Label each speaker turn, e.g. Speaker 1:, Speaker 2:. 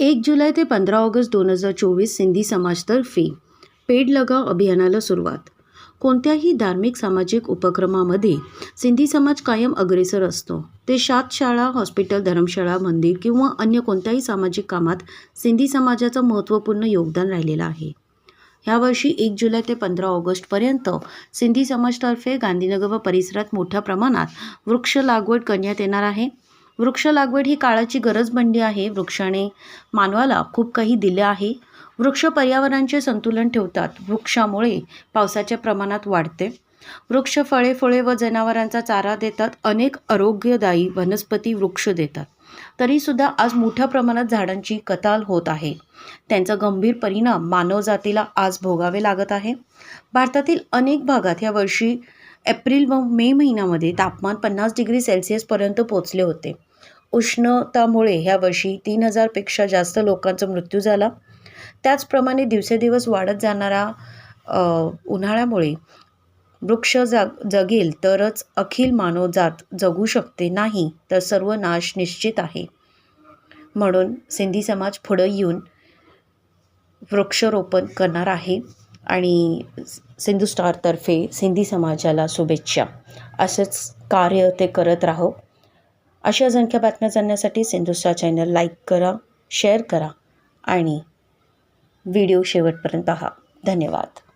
Speaker 1: एक जुलै ते पंधरा ऑगस्ट दोन हजार चोवीस सिंधी समाजतर्फे पेड लगाव अभियानाला सुरुवात. कोणत्याही धार्मिक सामाजिक उपक्रमामध्ये सिंधी समाज कायम अग्रेसर असतो. ते शात शाळा हॉस्पिटल धर्मशाळा मंदिर किंवा अन्य कोणत्याही सामाजिक कामात सिंधी समाजाचं महत्त्वपूर्ण योगदान राहिलेलं आहे. ह्यावर्षी एक जुलै ते पंधरा ऑगस्टपर्यंत सिंधी समाजतर्फे गांधीनगर व परिसरात मोठ्या प्रमाणात वृक्ष लागवड करण्यात येणार आहे. वृक्ष लागवड ही काळाची गरज बनली आहे. वृक्षाने मानवाला खूप काही दिले आहे. वृक्ष पर्यावरणाचे संतुलन ठेवतात. वृक्षामुळे पावसाच्या प्रमाणात वाढते. वृक्ष फळे फळे व जनावरांचा चारा देतात. अनेक आरोग्यदायी वनस्पती वृक्ष देतात. तरीसुद्धा आज मोठ्या प्रमाणात झाडांची कताल होत आहे. त्यांचा गंभीर परिणाम मानवजातीला आज भोगावे लागत आहे. भारतातील अनेक भागात या वर्षी एप्रिल व मे महिन्यामध्ये तापमान पन्नास डिग्री सेल्सिअसपर्यंत पोचले होते. उष्णतामुळे ह्या वर्षी तीन हजारपेक्षा जास्त लोकांचा मृत्यू झाला. त्याचप्रमाणे दिवसेदिवस वाढत जाणारा उन्हाळ्यामुळे वृक्ष जग जगेल तरच अखिल मानवजात जगू शकते नाही तर सर्व नाश निश्चित आहे. म्हणून सिंधी समाज पुढं येऊन वृक्षरोपण करणार आहे आणि सिंधू स्टारतर्फे सिंधी समाजाला शुभेच्छा. असंच कार्य ते करत राहो. अशा असंख्य बातम्या जाणण्यासाठी सिंधुस्टार चॅनल लाईक करा शेअर करा आणि व्हिडिओ शेवटपर्यंत पहा. धन्यवाद.